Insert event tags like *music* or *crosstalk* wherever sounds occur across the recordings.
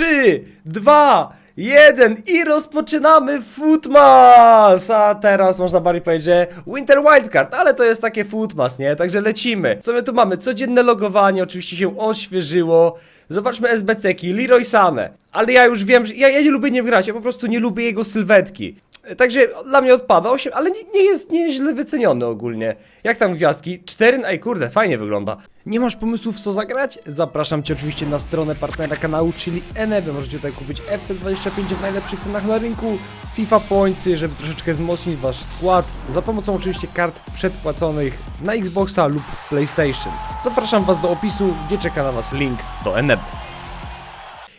3, 2, 1 i rozpoczynamy Footmas! A teraz można bardziej powiedzieć, że Winter Wildcard, ale to jest takie Footmas, nie? Także lecimy. Co my tu mamy? Codzienne logowanie, oczywiście się odświeżyło. Zobaczmy SBC-ki, Leroy Sane. Ale ja już wiem, że ja, ja nie lubię nie grać, ja po prostu nie lubię jego sylwetki. Także dla mnie odpada 8, ale nie, nie, jest, nie jest źle wyceniony ogólnie. Jak tam gwiazdki? 4, ej kurde, fajnie wygląda. Nie masz pomysłów co zagrać? Zapraszam Cię oczywiście na stronę partnera kanału, czyli Eneby. Możecie tutaj kupić FC25 w najlepszych cenach na rynku, FIFA Pointsy, żeby troszeczkę wzmocnić Wasz skład, za pomocą oczywiście kart przedpłaconych na Xboxa lub PlayStation. Zapraszam Was do opisu, gdzie czeka na Was link do Eneby.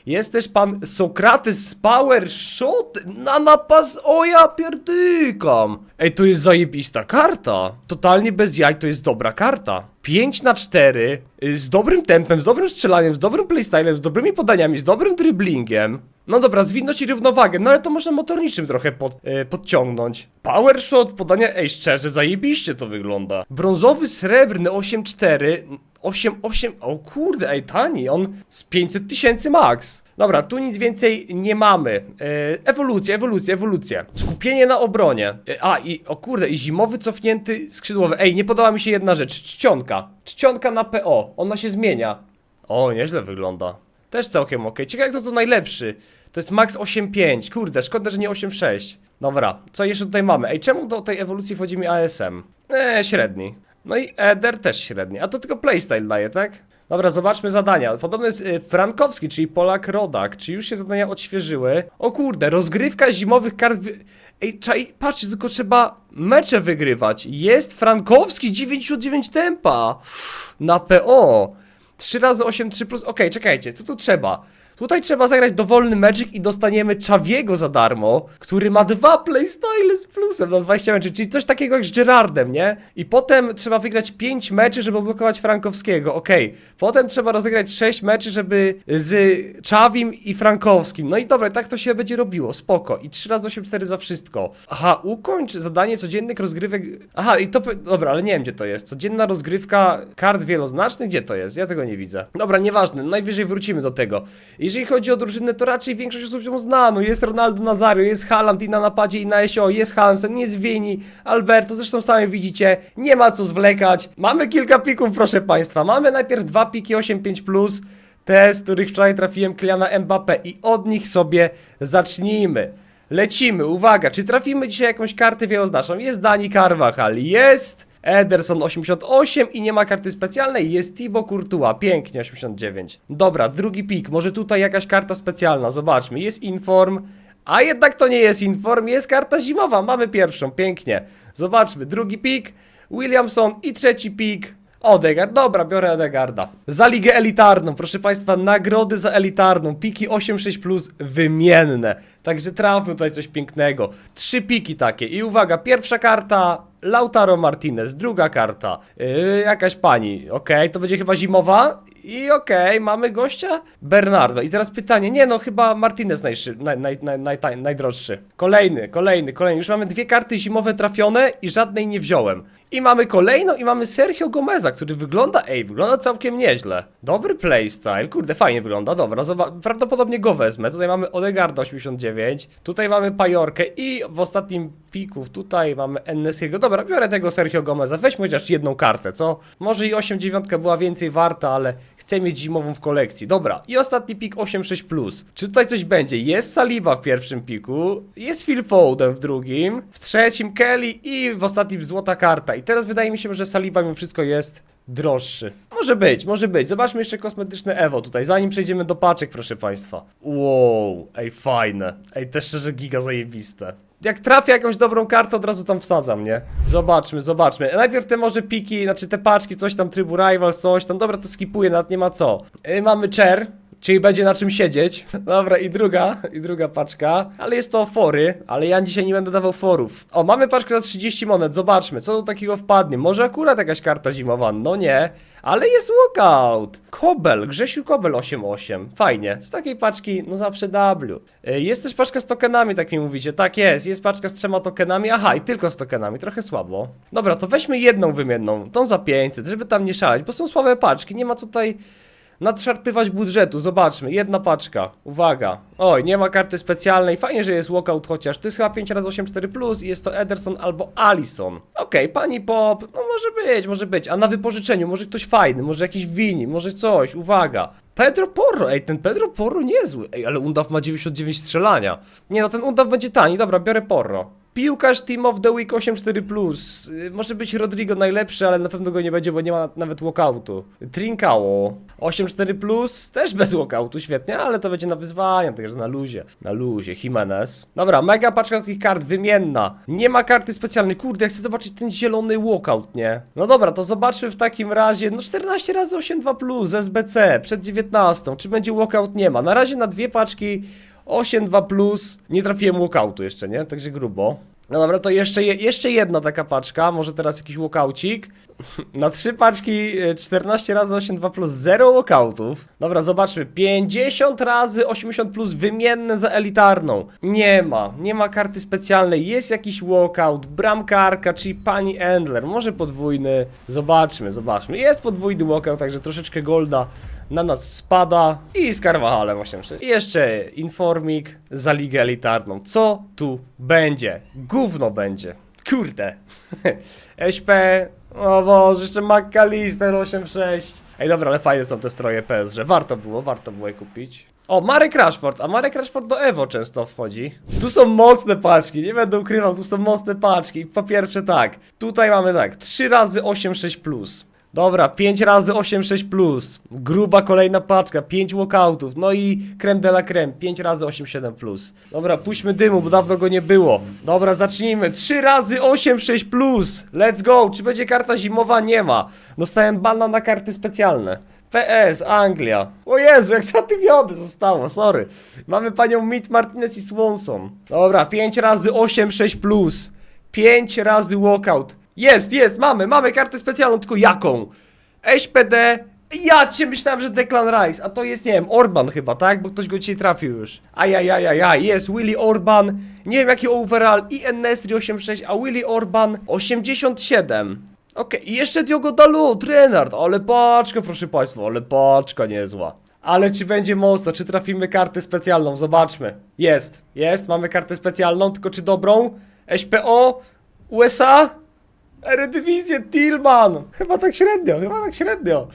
Jest też pan Sokrates z Power Shot na napas. O ja pierdykam. Ej, to jest zajebista karta. Totalnie bez jaj, to jest dobra karta. 5 na 4 y, z dobrym tempem, z dobrym strzelaniem, z dobrym playstylem, z dobrymi podaniami, z dobrym dribblingiem. No dobra, zwinność i równowagę, no ale to można motorniczym trochę pod, y, podciągnąć. Power shot, podanie, ej, szczerze, zajebiście to wygląda. Brązowy, srebrny, 8-4, 8-8, o kurde, ej, tani, on z 500 tysięcy max. Dobra, tu nic więcej nie mamy. E, ewolucja, ewolucja, ewolucja. Skupienie na obronie. E, a, i, o kurde, i zimowy cofnięty skrzydłowy. Ej, nie podoba mi się jedna rzecz, czcionka. Czcionka na PO, ona się zmienia. O, nieźle wygląda. Też całkiem ok. Ciekawe, kto to najlepszy. To jest max 8.5. Kurde, szkoda, że nie 8.6. Dobra, co jeszcze tutaj mamy? Ej, czemu do tej ewolucji wchodzi mi ASM? Eee, średni. No i Eder też średni. A to tylko playstyle daje, tak? Dobra, zobaczmy zadania. Podobno jest y, Frankowski, czyli Polak Rodak. Czy już się zadania odświeżyły? O kurde, rozgrywka zimowych kart. Wy... Ej, czaj, patrzcie, tylko trzeba mecze wygrywać. Jest Frankowski, 99 tempa. Na PO. 3 razy 8, 3 plus. Okej, czekajcie, co tu trzeba? Tutaj trzeba zagrać dowolny Magic i dostaniemy Czawiego za darmo, który ma dwa playstyle z plusem na 20 meczy, czyli coś takiego jak z Gerardem, nie? I potem trzeba wygrać 5 meczy, żeby odblokować Frankowskiego, okej. Potem trzeba rozegrać 6 meczy, żeby z Czawim i Frankowskim. No i dobra, tak to się będzie robiło, spoko. I 3 razy 8, 4 za wszystko. Aha, ukończ zadanie codziennych rozgrywek... Aha, i to... Dobra, ale nie wiem gdzie to jest. Codzienna rozgrywka kart wieloznacznych? Gdzie to jest? Ja tego nie widzę. Dobra, nieważne, najwyżej wrócimy do tego. Jeżeli chodzi o drużynę, to raczej większość osób ją zna. No jest Ronaldo Nazario, jest Haaland i na napadzie i na SO, jest Hansen, jest Vini, Alberto, zresztą sami widzicie, nie ma co zwlekać. Mamy kilka pików, proszę Państwa. Mamy najpierw dwa piki 8-5+, plus, te, z których wczoraj trafiłem Kyliana Mbappé i od nich sobie zacznijmy. Lecimy, uwaga, czy trafimy dzisiaj jakąś kartę wieloznaczną? Jest Dani Carvajal, jest Ederson 88 i nie ma karty specjalnej, jest Thibaut Courtois, pięknie 89. Dobra, drugi pik, może tutaj jakaś karta specjalna, zobaczmy, jest Inform, a jednak to nie jest Inform, jest karta zimowa, mamy pierwszą, pięknie. Zobaczmy, drugi pik, Williamson i trzeci pik, Odegaard, dobra, biorę Odegarda. Za ligę elitarną, proszę Państwa, nagrody za elitarną, piki 8-6+, plus wymienne. Także trafmy tutaj coś pięknego. Trzy piki takie i uwaga, pierwsza karta Lautaro Martinez, druga karta yy, jakaś pani, okej, to będzie chyba zimowa i okej, mamy gościa Bernardo. I teraz pytanie, nie no, chyba Martinez najszy, naj, naj, naj, naj, najdroższy. Kolejny, kolejny, kolejny. Już mamy dwie karty zimowe trafione i żadnej nie wziąłem. I mamy kolejną i mamy Sergio Gomeza, który wygląda, ej, wygląda całkiem nieźle. Dobry playstyle, kurde, fajnie wygląda, dobra, prawdopodobnie go wezmę. Tutaj mamy Odegarda 89, tutaj mamy Pajorkę i w ostatnim piku tutaj mamy Ennesiego. Dobra, biorę tego Sergio Gomeza, weźmy chociaż jedną kartę, co? Może i 8-9 była więcej warta, ale chcę mieć zimową w kolekcji. Dobra, i ostatni pik 8-6+. plus. Czy tutaj coś będzie? Jest Saliba w pierwszym piku, jest Phil Foden w drugim, w trzecim Kelly i w ostatnim złota karta. I teraz wydaje mi się, że Saliba mimo wszystko jest droższy. Może być, może być. Zobaczmy jeszcze kosmetyczne Evo tutaj, zanim przejdziemy do paczek, proszę państwa. Wow, ej, fajne. Ej, też szczerze giga zajebiste. Jak trafię jakąś dobrą kartę, od razu tam wsadzam, nie? Zobaczmy, zobaczmy. Najpierw te może piki, znaczy te paczki, coś tam, trybu Rivals, coś tam. Dobra, to skipuję, nawet nie ma co. Yy, mamy chair, czyli będzie na czym siedzieć. *laughs* Dobra, i druga, i druga paczka. Ale jest to fory, ale ja dzisiaj nie będę dawał forów. O, mamy paczkę za 30 monet, zobaczmy, co do takiego wpadnie. Może akurat jakaś karta zimowa, no nie. Ale jest walkout. Kobel, Grzesiu Kobel 8-8. Fajnie. Z takiej paczki, no zawsze W. Y, Jest też paczka z tokenami, tak mi mówicie. Tak jest, jest paczka z trzema tokenami. Aha, i tylko z tokenami, trochę słabo. Dobra, to weźmy jedną wymienną, tą za 500, żeby tam nie szaleć, bo są słabe paczki, nie ma tutaj nadszarpywać budżetu. Zobaczmy, jedna paczka. Uwaga. Oj, nie ma karty specjalnej. Fajnie, że jest walkout chociaż. To jest chyba 5x8 plus i jest to Ederson albo Allison. Okej, pani Pop, no może być, może być. A na wypożyczeniu może ktoś fajny, może jakiś Wini, może coś. Uwaga. Pedro Porro, ej, ten Pedro Porro niezły. Ej, ale Undaw ma 99 strzelania. Nie no, ten Undaw będzie tani, dobra, biorę Porro. Piłkarz Team of the Week 8-4+. Plus. Y, Może być Rodrigo najlepszy, ale na pewno go nie będzie, bo nie ma nawet walkoutu. Trincao 8-4+, plus, też bez walkoutu, świetnie, ale to będzie na wyzwania, także na luzie. Na luzie, Jimenez. Dobra, mega paczka takich kart, wymienna. Nie ma karty specjalnej, kurde, ja chcę zobaczyć ten zielony walkout, nie? No dobra, to zobaczmy w takim razie, no 14 razy 8-2+, plus, SBC, przed 19, czy będzie walkout? Nie ma. Na razie na dwie paczki 8-2 plus. Nie trafiłem walkoutu jeszcze, nie? Także grubo. No dobra, to jeszcze, je, jeszcze jedna taka paczka, może teraz jakiś walkoucik. *laughs* Na trzy paczki e, 14 razy 8-2 plus 0 walkoutów. Dobra, zobaczmy. 50 razy 80 plus wymienne za elitarną. Nie ma, nie ma karty specjalnej. Jest jakiś walkout, bramkarka, czyli pani Endler. Może podwójny. Zobaczmy, zobaczmy. Jest podwójny walkout, także troszeczkę golda na nas spada i z Carvajalem 8-6. I jeszcze informik za ligę elitarną. Co tu będzie? Gówno będzie. Kurde. *laughs* SP. O Boże, jeszcze McAllister 8-6. Ej, dobra, ale fajne są te stroje PSG. Warto było, warto było je kupić. O, Marek Rashford, a Marek Rashford do Evo często wchodzi. Tu są mocne paczki, nie będę ukrywał, tu są mocne paczki. Po pierwsze tak, tutaj mamy tak, 3 razy 8-6+. Dobra, 5 razy 8-6+. Plus. Gruba kolejna paczka, 5 walkoutów. No i creme de la creme, 5 razy 8-7+. Plus. Dobra, puśćmy dymu, bo dawno go nie było. Dobra, zacznijmy. 3 razy 8-6+. Plus. Let's go. Czy będzie karta zimowa? Nie ma. Dostałem bana na karty specjalne. PS, Anglia. O Jezu, jak zatymione zostało, sorry. Mamy panią Meet Martinez i Swanson. Dobra, 5 razy 8-6+. Plus. 5 razy walkout. Jest, jest, mamy, mamy kartę specjalną, tylko jaką? SPD. Ja cię myślałem, że Declan Rice, a to jest, nie wiem, Orban chyba, tak? Bo ktoś go dzisiaj trafił już. Ajajajajaj, jest Willy Orban, nie wiem jaki overall, i Nesri 86, a Willy Orban 87. Okej, i jeszcze Diogo Dalu, Trenard, ale paczka, proszę państwa, ale paczka niezła. Ale czy będzie mocno, czy trafimy kartę specjalną, zobaczmy. Jest, jest, mamy kartę specjalną, tylko czy dobrą? SPO? USA? Eredivisie, Tillman! Chyba tak średnio, chyba tak średnio.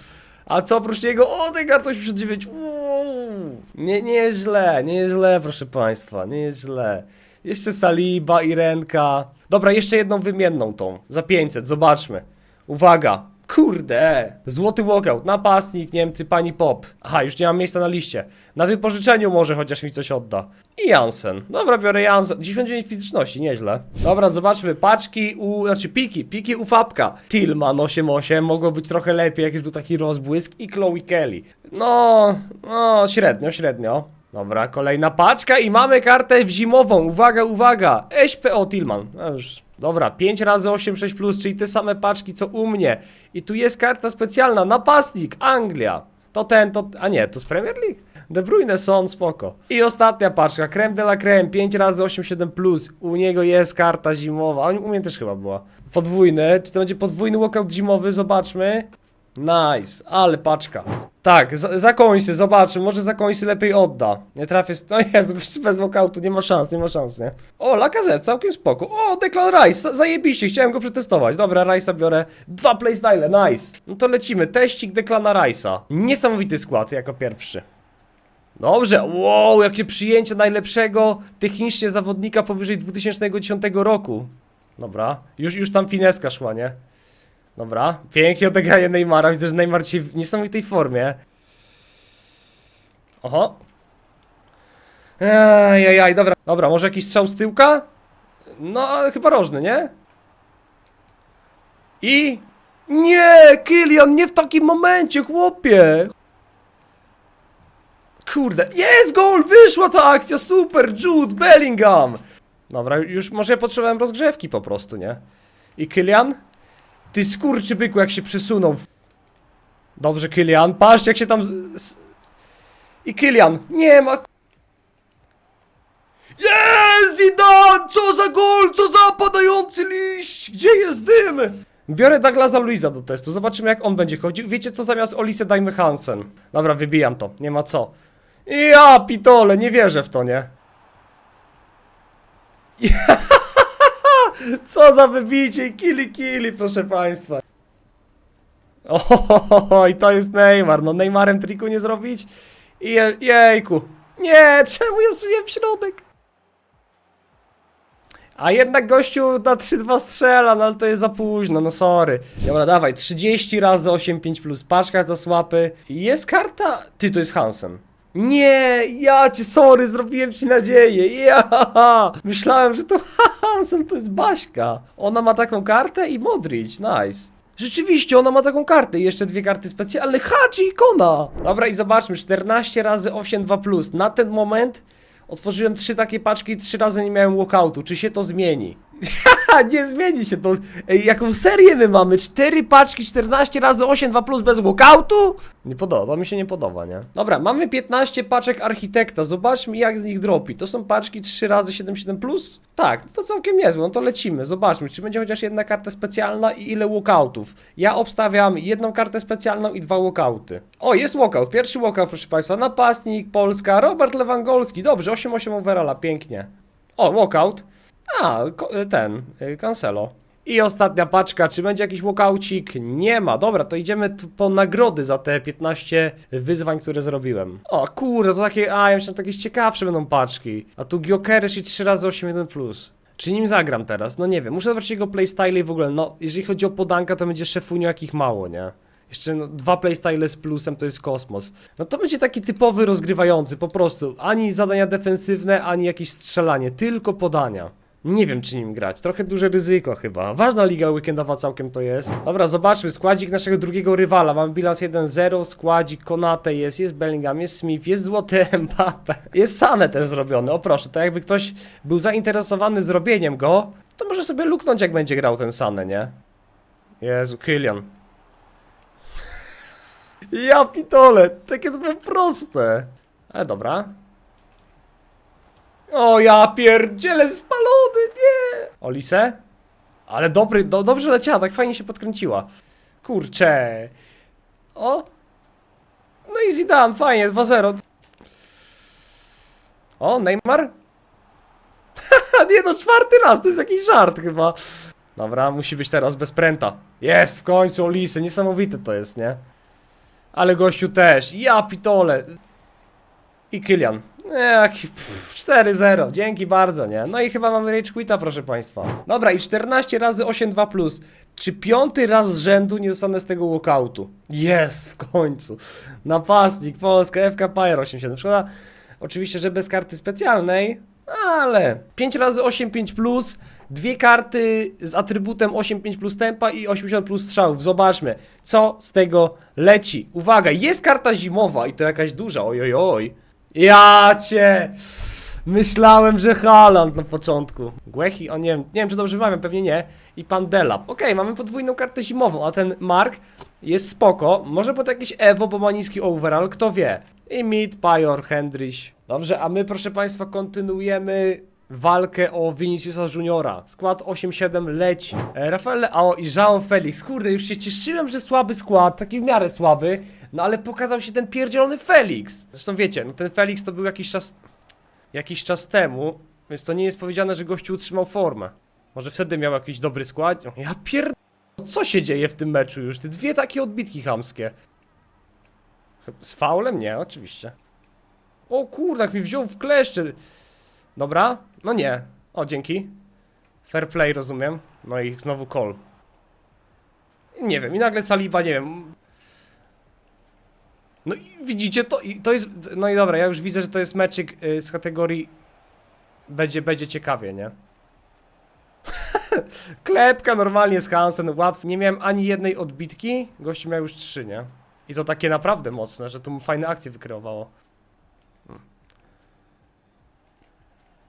A co oprócz niego? O, tej karty 89. Uuu. Nie, nie jest źle, nie jest źle, proszę państwa, nie jest źle. Jeszcze Saliba i Renka. Dobra, jeszcze jedną wymienną tą. Za 500, zobaczmy. Uwaga. Kurde! Złoty walkout, napastnik, Niemcy, pani Pop. Aha, już nie mam miejsca na liście. Na wypożyczeniu może chociaż mi coś odda. I Jansen. Dobra, biorę Jansen. 99 fizyczności, nieźle. Dobra, zobaczmy. Paczki u... Znaczy piki. Piki u Fabka. Tillman 88. Mogło być trochę lepiej, jakiś był taki rozbłysk. I Chloe Kelly. No... No, średnio, średnio. Dobra, kolejna paczka i mamy kartę w zimową. Uwaga, uwaga. SPO Tillman. No już. Dobra, 5 razy 8, 6 plus, czyli te same paczki co u mnie. I tu jest karta specjalna. Napastnik, Anglia. To ten, to... A nie, to z Premier League. De Bruyne, Son, spoko. I ostatnia paczka, creme de la creme, 5 razy 8, 7 plus. U niego jest karta zimowa. A U mnie też chyba była. Podwójny. Czy to będzie podwójny walkout zimowy? Zobaczmy. Nice, ale paczka. Tak, za, za końsy, zobaczy, może za końsy lepiej odda. Nie trafię, *laughs* no jest, bez walkoutu, nie ma szans, nie ma szans, nie? O, Lacazette, całkiem spoko. O, Declan Rice, za- zajebiście, chciałem go przetestować. Dobra, Rice'a biorę, dwa playstyle, nice. No to lecimy, teścik Declana Rice'a. Niesamowity skład jako pierwszy. Dobrze, wow, jakie przyjęcie najlepszego technicznie zawodnika powyżej 2010 roku. Dobra, już, już tam fineska szła, nie? Dobra, pięknie odegranie Neymara. Widzę, że Neymar dzisiaj w niesamowitej formie. Oho. Ejajaj, dobra. Dobra, może jakiś strzał z tyłka? No, ale chyba rożny, nie? I... Nie, Kylian, nie w takim momencie, chłopie! Kurde, jest gol! Wyszła ta akcja, super! Jude Bellingham! Dobra, już może ja potrzebowałem rozgrzewki po prostu, nie? I Kylian? Ty skurczybyku, jak się przesunął. Dobrze, Kylian. Patrz, jak się tam... I Kylian. Nie ma... Jest! Zidane! Co za gol! Co za padający liść! Gdzie jest dym? Biorę Douglasa Luisa do testu, zobaczymy jak on będzie chodził. Wiecie co, zamiast Olise dajmy Hansen. Dobra, wybijam to, nie ma co. Ja pitole, nie wierzę w to, nie? Co za wybicie, kili kili, proszę państwa. O, i to jest Neymar, no Neymarem triku nie zrobić? Je, jejku. Nie, czemu ja strzeliłem w środek? A jednak gościu na 3-2 strzela, no ale to jest za późno, no sorry. Dobra, dawaj, 30 razy 8-5 plus, paczka za słapy. Jest karta... Ty, to jest Hansen. Nie, ja cię, sorry, zrobiłem ci nadzieję, ja, *laughs* myślałem, że to *laughs* Hansen to jest Baśka. Ona ma taką kartę i Modric, nice. Rzeczywiście, ona ma taką kartę i jeszcze dwie karty specjalne, Hadzi i Kona. Dobra i zobaczmy, 14 razy 8 2 plus, na ten moment otworzyłem trzy takie paczki i trzy razy nie miałem walkoutu, czy się to zmieni? *laughs* nie zmieni się to. Ej, jaką serię my mamy? Cztery paczki, 14 razy 8, 2 plus bez walkoutu? Nie podoba, to mi się nie podoba, nie? Dobra, mamy 15 paczek architekta, zobaczmy jak z nich dropi. To są paczki 3 razy 7, 7 plus? Tak, to całkiem niezłe, no to lecimy, zobaczmy, czy będzie chociaż jedna karta specjalna i ile walkoutów. Ja obstawiam jedną kartę specjalną i dwa walkouty. O, jest walkout, pierwszy walkout, proszę Państwa, napastnik, Polska, Robert Lewandowski, dobrze, 8-8 overalla, pięknie. O, walkout. A, ten, y, Cancelo. I ostatnia paczka, czy będzie jakiś walkaucik? Nie ma. Dobra, to idziemy po nagrody za te 15 wyzwań, które zrobiłem. O kurde, to takie, a ja myślałem, że jakieś ciekawsze będą paczki. A tu Giokerysz i 3 razy 8 plus. Czy nim zagram teraz? No nie wiem, muszę zobaczyć jego playstyle i w ogóle, no, jeżeli chodzi o podanka, to będzie szefunio jakich mało, nie? Jeszcze no, dwa playstyle z plusem to jest kosmos. No to będzie taki typowy rozgrywający, po prostu. Ani zadania defensywne, ani jakieś strzelanie, tylko podania. Nie wiem, czy nim grać. Trochę duże ryzyko chyba. Ważna liga weekendowa całkiem to jest. Dobra, zobaczmy. Składzik naszego drugiego rywala. Mamy bilans 1-0. Składzik Konate jest, jest Bellingham, jest Smith, jest Złoty *laughs* Mbappe. Jest Sane też zrobiony. O proszę, to jakby ktoś był zainteresowany zrobieniem go, to może sobie luknąć jak będzie grał ten Sane, nie? Jezu, Kylian. *laughs* Ja pitole, takie to było proste. Ale dobra. O ja pierdzielę spalony, nie! Olise? Ale dobry, do, dobrze leciała, tak fajnie się podkręciła. Kurcze. O! No i Zidane, fajnie, 2-0. O, Neymar? *laughs* nie no, czwarty raz, to jest jakiś żart chyba. Dobra, musi być teraz bez pręta. Jest, w końcu Olise, niesamowite to jest, nie? Ale gościu też, ja pitole. I Kylian. Jaki pff, 4-0, dzięki bardzo, nie? No i chyba mamy Rage Quita, proszę Państwa. Dobra, i 14 razy 8-2+. Plus. Czy piąty raz z rzędu nie dostanę z tego walkoutu? Jest, w końcu. Napastnik, Polska, FK Pyro 87. Szkoda, oczywiście, że bez karty specjalnej, ale 5 razy 8-5+, plus, dwie karty z atrybutem 8-5 plus tempa i 80 plus strzałów. Zobaczmy, co z tego leci. Uwaga, jest karta zimowa i to jakaś duża, oj, oj, oj. Ja cię! Myślałem, że Haaland na początku. Głechi, o nie wiem, nie wiem czy dobrze wymawiam, pewnie nie. I pan Delap. Okej, mamy podwójną kartę zimową, a ten Mark jest spoko. Może pod jakieś Evo, bo ma niski overall, kto wie. I Mid, Pajor, Hendryś. Dobrze, a my proszę państwa kontynuujemy walkę o Viniciusa Juniora. Skład 8-7 leci. E, Rafael Leao i Jean Felix. Kurde, już się cieszyłem, że słaby skład, taki w miarę słaby, no ale pokazał się ten pierdzielony Felix. Zresztą wiecie, no ten Felix to był jakiś czas jakiś czas temu, więc to nie jest powiedziane, że gościu utrzymał formę. Może wtedy miał jakiś dobry skład. Ja pierd... Co się dzieje w tym meczu już? Te dwie takie odbitki chamskie. Z faulem? Nie, oczywiście. O kurde, jak mi wziął w kleszcze. Dobra, no nie. O, dzięki. Fair play, rozumiem. No i znowu call. Nie wiem, i nagle Saliba, nie wiem. No i widzicie, to, i to jest. No i dobra, ja już widzę, że to jest meczyk y, z kategorii. Będzie, będzie ciekawie, nie? *laughs* Klepka normalnie z Hansen, łatwo. Nie miałem ani jednej odbitki, gościu miał już trzy, nie? I to takie naprawdę mocne, że tu mu fajne akcje wykreowało.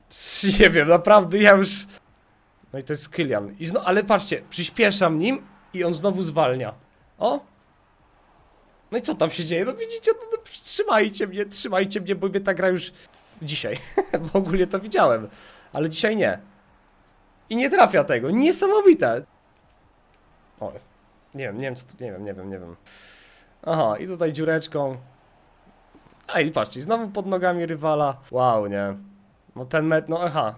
*laughs* Nie wiem, naprawdę ja już. No i to jest Kylian. I zno, ale patrzcie, przyspieszam nim i on znowu zwalnia. O! No i co tam się dzieje? No widzicie, no, no, trzymajcie mnie, trzymajcie mnie, bo mnie ta gra już dzisiaj. *laughs* w ogóle to widziałem, ale dzisiaj nie. I nie trafia tego. Niesamowite. O, nie wiem, nie wiem co tu, nie wiem, nie wiem, nie wiem. Aha, i tutaj dziureczką. A i patrzcie, znowu pod nogami rywala. Wow, nie. No ten mecz, no aha.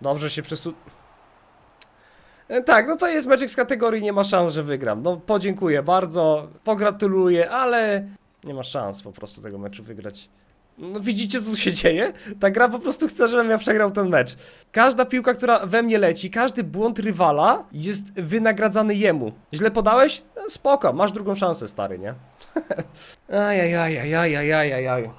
Dobrze się przesu... E, Tak, no to jest meczek z kategorii nie ma szans, że wygram. No podziękuję bardzo, pogratuluję, ale nie ma szans po prostu tego meczu wygrać. No widzicie co tu się dzieje? Ta gra po prostu chce, żebym ja przegrał ten mecz. Każda piłka, która we mnie leci, każdy błąd rywala jest wynagradzany jemu. Źle podałeś? No, spoko, masz drugą szansę, stary, nie? *laughs* Ajajajajajajajajaj.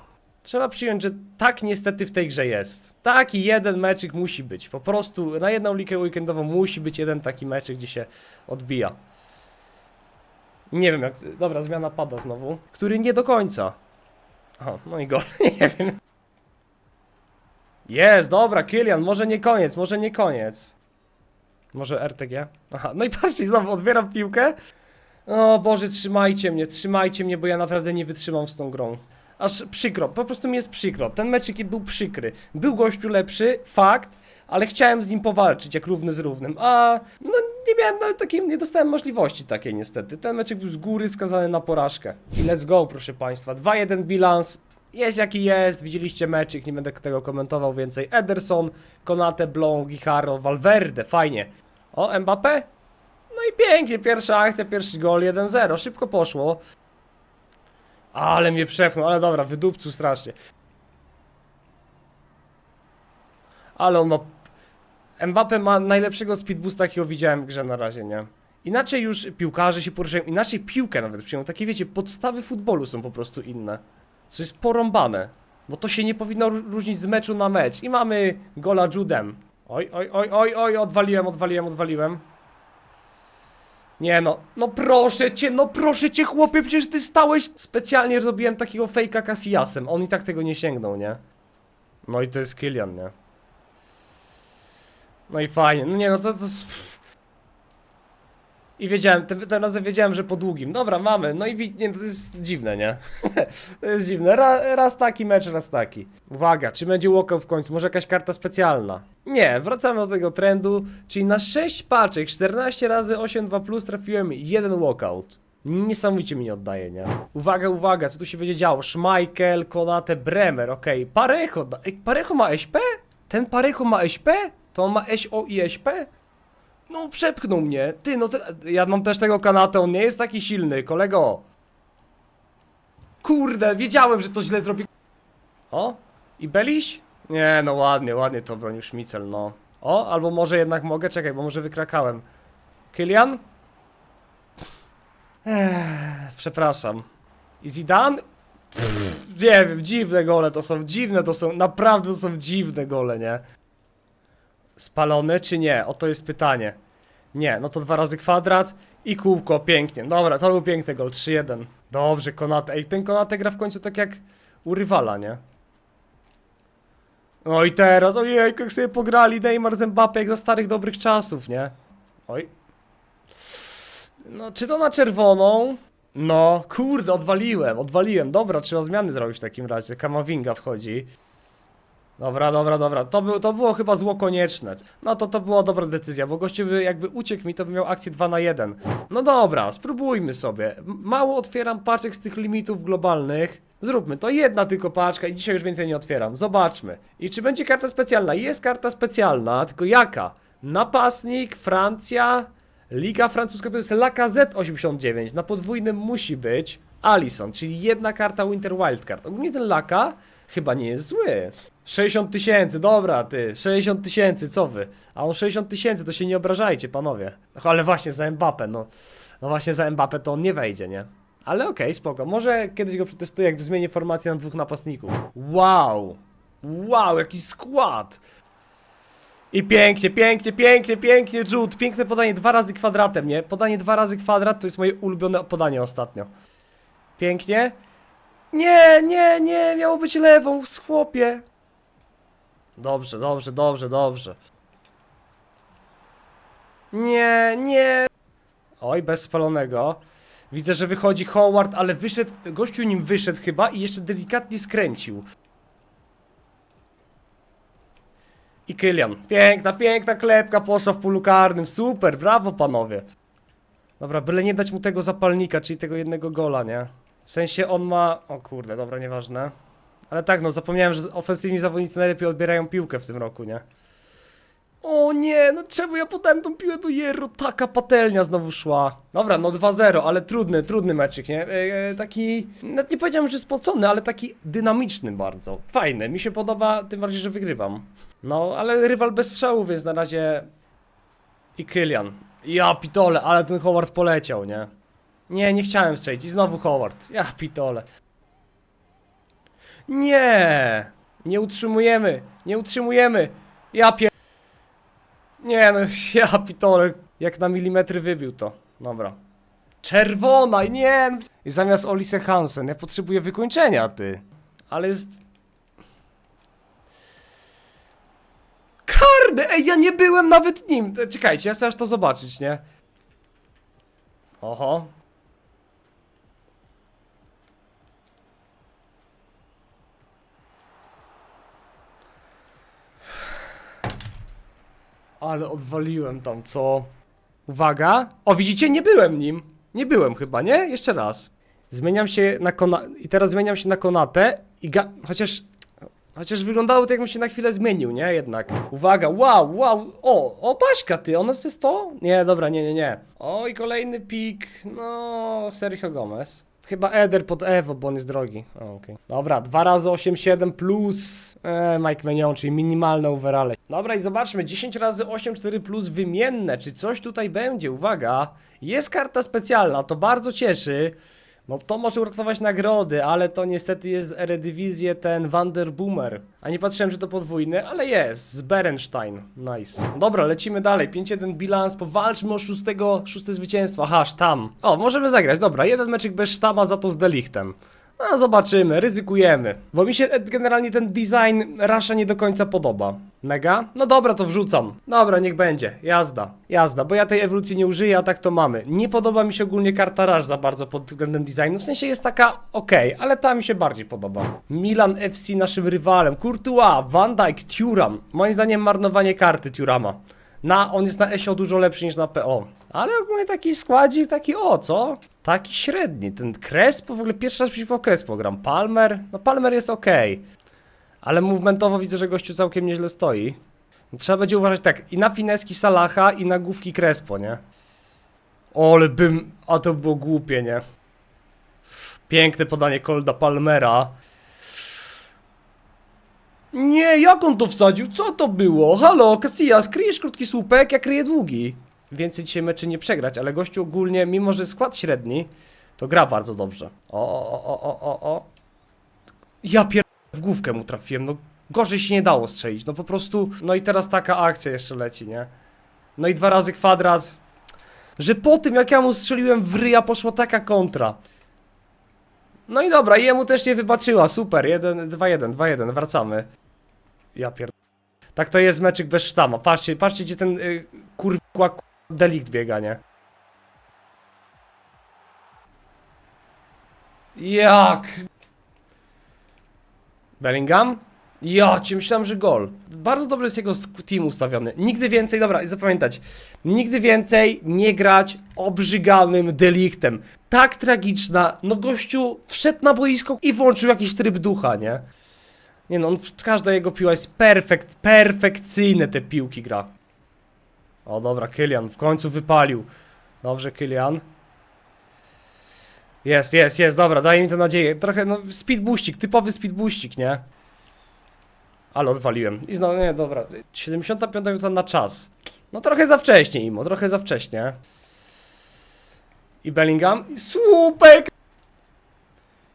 Trzeba przyjąć, że tak niestety w tej grze jest. Taki jeden meczyk musi być. Po prostu na jedną ligę weekendową musi być jeden taki meczyk, gdzie się odbija. Nie wiem jak... Dobra, zmiana pada znowu. Który nie do końca. Aha, no i gol. *laughs* nie wiem. Jest, dobra, Kylian, może nie koniec, może nie koniec. Może RTG? Aha, no i patrzcie, znowu odbieram piłkę. O Boże, trzymajcie mnie, trzymajcie mnie, bo ja naprawdę nie wytrzymam z tą grą. Aż przykro, po prostu mi jest przykro. Ten meczyk był przykry. Był gościu lepszy, fakt, ale chciałem z nim powalczyć, jak równy z równym. A no nie miałem nawet takiej, nie dostałem możliwości takiej niestety. Ten meczyk był z góry skazany na porażkę. I let's go, proszę Państwa. 2-1 bilans. Jest jaki jest, widzieliście meczyk, nie będę tego komentował więcej. Ederson, Konate, Blon, Gicharo, Valverde, fajnie. O, Mbappé? No i pięknie, pierwsza akcja, pierwszy gol, 1-0, szybko poszło. Ale mnie przepchnął, ale dobra, wydupcu strasznie. Ale on ma... Mbappe ma najlepszego speedboosta, jakiego widziałem w grze na razie, nie? Inaczej już piłkarze się poruszają, inaczej piłkę nawet przyjmują. Takie wiecie, podstawy futbolu są po prostu inne. Co jest porąbane. Bo to się nie powinno ró- różnić z meczu na mecz. I mamy gola Judem. Oj, oj, oj, oj, oj, odwaliłem, odwaliłem, odwaliłem. Nie no, no proszę cię, no proszę cię chłopie, przecież ty stałeś... Specjalnie zrobiłem takiego fejka Casillasem, on i tak tego nie sięgnął, nie? No i to jest Kylian, nie? No i fajnie, no nie no to... to... I wiedziałem, tym, tym razem wiedziałem, że po długim. Dobra, mamy, no i wi- nie, to jest dziwne, nie? *laughs* to jest dziwne, Ra, raz taki mecz, raz taki. Uwaga, czy będzie walkout w końcu? Może jakaś karta specjalna? Nie, wracamy do tego trendu, czyli na 6 paczek, 14 razy 8 2 plus trafiłem jeden walkout. Niesamowicie mi nie oddaje, nie? Uwaga, uwaga, co tu się będzie działo? Schmeichel, Konate, Bremer, okej. Parejo, da- Ej, Parejo ma SP? Ten Parejo ma SP? To on ma SO i SP? No, przepchnął mnie. Ty, no ja mam też tego kanatę, on nie jest taki silny, kolego. Kurde, wiedziałem, że to źle zrobi. O, i Beliś? Nie, no ładnie, ładnie to bronił Szmicel, no. O, albo może jednak mogę, czekaj, bo może wykrakałem. Kylian? Ech, przepraszam. I Zidane? Pff, nie wiem, dziwne gole to są, dziwne to są, naprawdę to są dziwne gole, nie? Spalony czy nie? Oto jest pytanie. Nie, no to dwa razy kwadrat i kółko, pięknie. Dobra, to był piękny gol, 3-1. Dobrze, Konate. Ej, ten Konate gra w końcu tak jak u rywala, nie? No i teraz, ojej, jak sobie pograli Neymar z Mbappé jak za starych dobrych czasów, nie? Oj. No, czy to na czerwoną? No, kurde, odwaliłem, odwaliłem. Dobra, trzeba zmiany zrobić w takim razie. Kamavinga wchodzi. Dobra, dobra, dobra. To, był, to było chyba zło konieczne. No to to była dobra decyzja, bo gościu by jakby uciekł mi, to by miał akcję 2 na 1. No dobra, spróbujmy sobie. Mało otwieram paczek z tych limitów globalnych. Zróbmy to, jedna tylko paczka i dzisiaj już więcej nie otwieram. Zobaczmy. I czy będzie karta specjalna? Jest karta specjalna, tylko jaka? Napastnik, Francja, Liga francuska to jest Lacazette 89. Na podwójnym musi być Alisson, czyli jedna karta Winter Wildcard. Ogólnie ten Laka chyba nie jest zły. 60 tysięcy, dobra ty, 60 tysięcy, co wy? A on 60 tysięcy, to się nie obrażajcie, panowie. No, ale właśnie za Mbappé, no. No właśnie za Mbappé to on nie wejdzie, nie? Ale okej, spoko. Może kiedyś go przetestuję, jak zmienię formację na dwóch napastników. Wow! Wow, jaki skład! I pięknie, pięknie, pięknie, pięknie, rzut, piękne podanie, dwa razy kwadratem, nie? Podanie dwa razy kwadrat to jest moje ulubione podanie ostatnio. Pięknie. Nie, nie, nie, miało być lewą w chłopie. Dobrze, dobrze, dobrze, dobrze. Nie, nie. Oj, bez spalonego. Widzę, że wychodzi Howard, ale wyszedł, gościu nim wyszedł chyba i jeszcze delikatnie skręcił. I Kylian. Piękna, piękna klepka poszła w polu karnym. Super, brawo panowie. Dobra, byle nie dać mu tego zapalnika, czyli tego jednego gola, nie? W sensie on ma... O kurde, dobra, nieważne. Ale tak, no zapomniałem, że ofensywni zawodnicy najlepiej odbierają piłkę w tym roku, nie? O nie, no czemu ja podałem tą piłę do Jerro? Taka patelnia znowu szła. Dobra, no 2-0, ale trudny, trudny meczyk, nie? E, e, taki, nawet nie powiedziałem, że spocony, ale taki dynamiczny bardzo. Fajny, mi się podoba, tym bardziej, że wygrywam. No, ale rywal bez strzału, więc na razie... I Kylian. Ja pitole, ale ten Howard poleciał, nie? Nie, nie chciałem strzelić i znowu Howard. Ja pitole. Nie! Nie utrzymujemy, nie utrzymujemy. Ja pier... Nie no, *laughs* ja pitole, jak na milimetry wybił to. Dobra. Czerwona, nie! no. I zamiast Olise Hansen, ja potrzebuję wykończenia, ty. Ale jest... Karny, ej, ja nie byłem nawet nim. Czekajcie, ja chcę aż to zobaczyć, nie? Oho. Ale odwaliłem tam, co? Uwaga. O, widzicie, nie byłem nim. Nie byłem chyba, nie? Jeszcze raz. Zmieniam się na kona... I teraz zmieniam się na konatę i ga... Chociaż... Chociaż wyglądało to jakbym się na chwilę zmienił, nie? Jednak. Uwaga, wow, wow. O, o, Baśka, ty, ona jest to? Nie, dobra, nie, nie, nie. O, i kolejny pik. No, Sergio Gomez. Chyba Eder pod Evo, bo on jest drogi. O, okej. Dobra, 2 razy 8,7 plus e, Mike Menion, czyli minimalne overale. Dobra i zobaczmy, 10 razy 8,4 plus wymienne, czy coś tutaj będzie, uwaga. Jest karta specjalna, to bardzo cieszy. No to może uratować nagrody, ale to niestety jest z Eredivisie ten Wanderboomer. A nie patrzyłem, że to podwójny, ale jest, z Berenstein. Nice. Dobra, lecimy dalej. 5-1 bilans, powalczmy o szóstego, szóste zwycięstwo. Aha, sztam. O, możemy zagrać, dobra, jeden meczyk bez sztama, za to z Delichtem. No, zobaczymy, ryzykujemy. Bo mi się generalnie ten design Rasha nie do końca podoba. Mega? No dobra, to wrzucam. Dobra, niech będzie. Jazda. Jazda, bo ja tej ewolucji nie użyję, a tak to mamy. Nie podoba mi się ogólnie karta Rush za bardzo pod względem designu. W sensie jest taka ok, ale ta mi się bardziej podoba. Milan FC naszym rywalem. Courtois, Van Dijk, Thuram. Moim zdaniem marnowanie karty Thurama. Na, on jest na ESO dużo lepszy niż na PO. Ale ogólnie taki składzik, taki o, co? Taki średni. Ten Crespo, w ogóle pierwszy raz przeciwko Crespo gram. Palmer, no Palmer jest ok. Ale movementowo widzę, że gościu całkiem nieźle stoi. Trzeba będzie uważać tak, i na fineski Salaha, i na główki Crespo, nie? O, ale bym, a to było głupie, nie? Piękne podanie Kolda Palmera. Nie, jak on to wsadził? Co to było? Halo, Casillas, kryjesz krótki słupek, ja kryję długi. Więcej dzisiaj meczy nie przegrać, ale gościu ogólnie, mimo że skład średni, to gra bardzo dobrze. O, o, o, o, o, o. Ja pier... w główkę mu trafiłem, no gorzej się nie dało strzelić, no po prostu, no i teraz taka akcja jeszcze leci, nie? No i dwa razy kwadrat, że po tym jak ja mu strzeliłem w ryja poszła taka kontra. No i dobra, jemu też nie wybaczyła, super, 1, 2-1, 2-1, wracamy. Ja pier... Tak to jest meczyk bez sztama, patrzcie, patrzcie gdzie ten y, kurwa ku- delikt biega, nie? Jak? Bellingham? Ja cię myślałem, że gol. Bardzo dobrze jest jego team ustawiony. Nigdy więcej, dobra, i zapamiętać. Nigdy więcej nie grać obrzyganym deliktem. Tak tragiczna. No gościu wszedł na boisko i włączył jakiś tryb ducha, nie? Nie no, on, każda jego piła jest perfekt, perfekcyjne te piłki gra. O dobra, Kylian w końcu wypalił. Dobrze, Kylian. Jest, jest, jest, dobra, daje mi to nadzieję. Trochę, no, speed boostik, typowy speed boostik, nie? Ale odwaliłem. I znowu, nie, dobra. 75 minuta na czas. No trochę za wcześnie, Imo, trochę za wcześnie. I Bellingham. I słupek!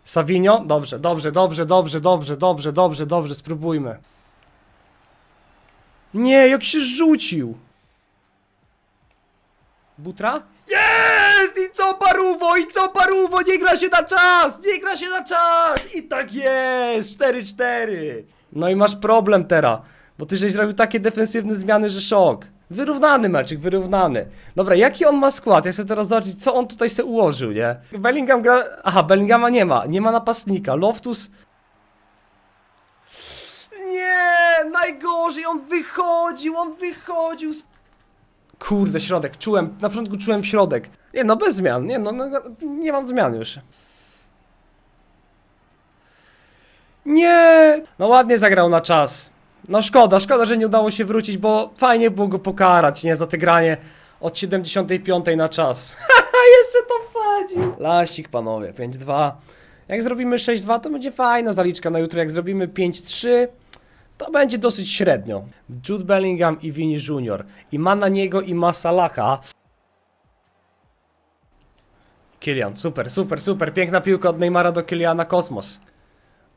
Savinio? Dobrze, dobrze, dobrze, dobrze, dobrze, dobrze, dobrze, dobrze, spróbujmy. Nie, jak się rzucił! Butra? Jest! I co paruwo, i co paruwo, nie gra się na czas, nie gra się na czas! I tak jest, 4-4. No i masz problem teraz, bo ty żeś zrobił takie defensywne zmiany, że szok. Wyrównany meczek, wyrównany. Dobra, jaki on ma skład? Ja chcę teraz zobaczyć, co on tutaj se ułożył, nie? Bellingham gra... Aha, Bellinghama nie ma, nie ma napastnika. Loftus... Nie, na najgorzej, on wychodził, on wychodził z... Kurde, środek, czułem, na początku czułem środek. Nie no, bez zmian, nie no, no nie mam zmian już. Nie! No ładnie zagrał na czas. No szkoda, szkoda, że nie udało się wrócić, bo fajnie było go pokarać, nie? Za te granie od 75 na czas. Haha, *laughs* jeszcze to wsadził! Laścik, panowie, 5-2. Jak zrobimy 6-2, to będzie fajna zaliczka na jutro. Jak zrobimy 5-3, to będzie dosyć średnio. Jude Bellingham i Vini Junior. I ma na niego i ma Salaha. Kylian, super, super, super. Piękna piłka od Neymara do Kyliana, kosmos.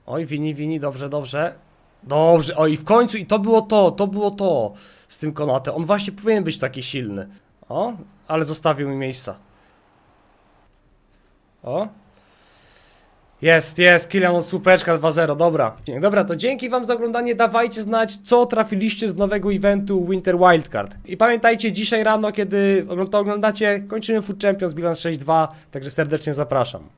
Oj, Wini, Wini, dobrze, dobrze. Dobrze, oj, w końcu i to było to, to było to z tym Konate. On właśnie powinien być taki silny. O, ale zostawił mi miejsca. O. Jest, jest, Kylian od słupeczka 2-0, dobra. Dobra, to dzięki wam za oglądanie, dawajcie znać, co trafiliście z nowego eventu Winter Wildcard. I pamiętajcie, dzisiaj rano, kiedy to oglądacie, kończymy Food Champions bilans 6-2, także serdecznie zapraszam.